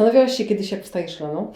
Zastanawiałaś się kiedyś, jak wstajesz rano?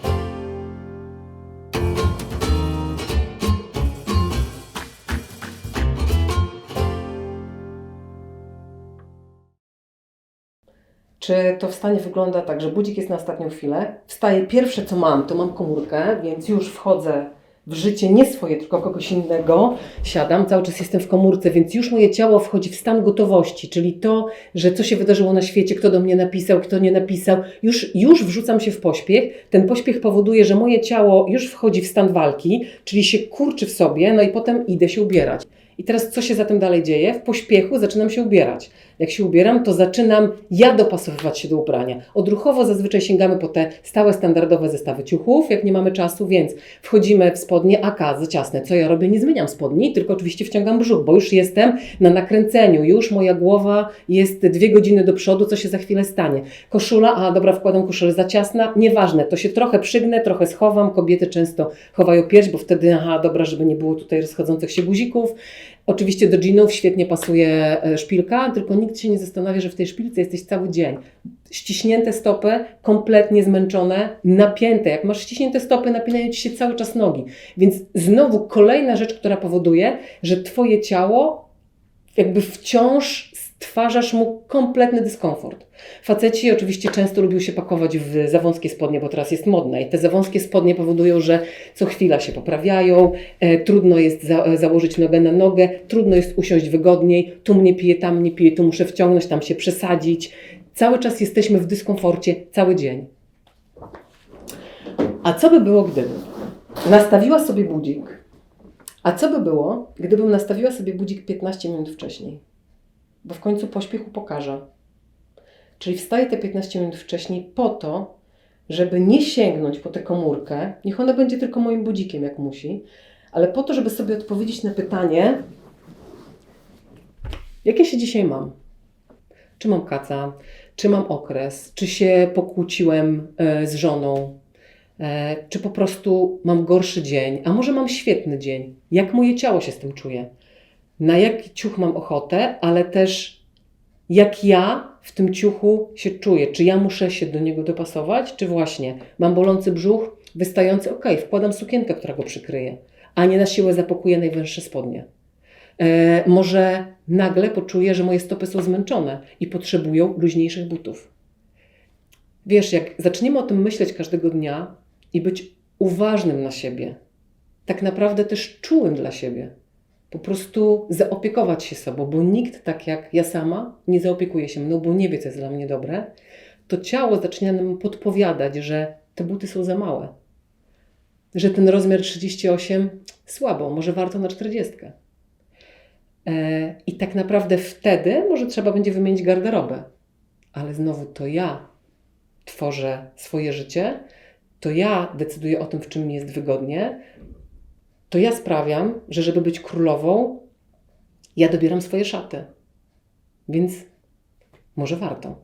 Czy to wstanie wygląda tak, że budzik jest na ostatnią chwilę? Wstaję, pierwsze co mam, to mam komórkę, więc już wchodzę w życie nie swoje, tylko kogoś innego. Siadam, cały czas jestem w komórce, więc już moje ciało wchodzi w stan gotowości, czyli to, że co się wydarzyło na świecie, kto do mnie napisał, kto nie napisał, już, już wrzucam się w pośpiech. Ten pośpiech powoduje, że moje ciało już wchodzi w stan walki, czyli się kurczy w sobie, no i potem idę się ubierać. I teraz co się za tym dalej dzieje? W pośpiechu zaczynam się ubierać. Jak się ubieram, to zaczynam ja dopasowywać się do ubrania. Odruchowo zazwyczaj sięgamy po te stałe, standardowe zestawy ciuchów, jak nie mamy czasu, więc wchodzimy w spodnie AK za ciasne. Co ja robię? Nie zmieniam spodni, tylko oczywiście wciągam brzuch, bo już jestem na nakręceniu, już moja głowa jest dwie godziny do przodu, co się za chwilę stanie. Koszula, a dobra, wkładam koszulę za ciasna, nieważne, to się trochę przygnę, trochę schowam. Kobiety często chowają pierś, bo wtedy, aha, dobra, żeby nie było tutaj rozchodzących się guzików. Oczywiście do jeansów świetnie pasuje e, szpilka, tylko nikt się nie zastanawia, że w tej szpilce jesteś cały dzień. Ściśnięte stopy, kompletnie zmęczone, napięte. Jak masz ściśnięte stopy, napinają ci się cały czas nogi. Więc znowu kolejna rzecz, która powoduje, że twoje ciało jakby wciąż stwarzasz mu kompletny dyskomfort. Faceci oczywiście często lubią się pakować w za wąskie spodnie, bo teraz jest modne i te za wąskie spodnie powodują, że co chwila się poprawiają, e, trudno jest za, e, założyć nogę na nogę, trudno jest usiąść wygodniej, tu mnie pije, tam mnie pije, tu muszę wciągnąć, tam się przesadzić. Cały czas jesteśmy w dyskomforcie, cały dzień. A co by było, gdyby nastawiła sobie budzik? A co by było, gdybym nastawiła sobie budzik 15 minut wcześniej? Bo w końcu pośpiechu pokażę. Czyli wstaję te 15 minut wcześniej po to, żeby nie sięgnąć po tę komórkę, niech ona będzie tylko moim budzikiem, jak musi, ale po to, żeby sobie odpowiedzieć na pytanie, jakie się dzisiaj mam? Czy mam kaca? Czy mam okres? Czy się pokłóciłem e, z żoną? E, czy po prostu mam gorszy dzień? A może mam świetny dzień? Jak moje ciało się z tym czuje? Na jaki ciuch mam ochotę, ale też jak ja w tym ciuchu się czuję. Czy ja muszę się do niego dopasować, czy właśnie mam bolący brzuch, wystający, ok, wkładam sukienkę, która go przykryje, a nie na siłę zapakuję najwęższe spodnie. E, może nagle poczuję, że moje stopy są zmęczone i potrzebują luźniejszych butów. Wiesz, jak zaczniemy o tym myśleć każdego dnia i być uważnym na siebie, tak naprawdę też czułym dla siebie, po prostu zaopiekować się sobą, bo nikt tak jak ja sama nie zaopiekuje się mną, bo nie wie, co jest dla mnie dobre, to ciało zaczyna nam podpowiadać, że te buty są za małe, że ten rozmiar 38 słabo, może warto na 40. E, I tak naprawdę wtedy może trzeba będzie wymienić garderobę, ale znowu to ja tworzę swoje życie, to ja decyduję o tym, w czym mi jest wygodnie, to ja sprawiam, że żeby być królową, ja dobieram swoje szaty. Więc może warto.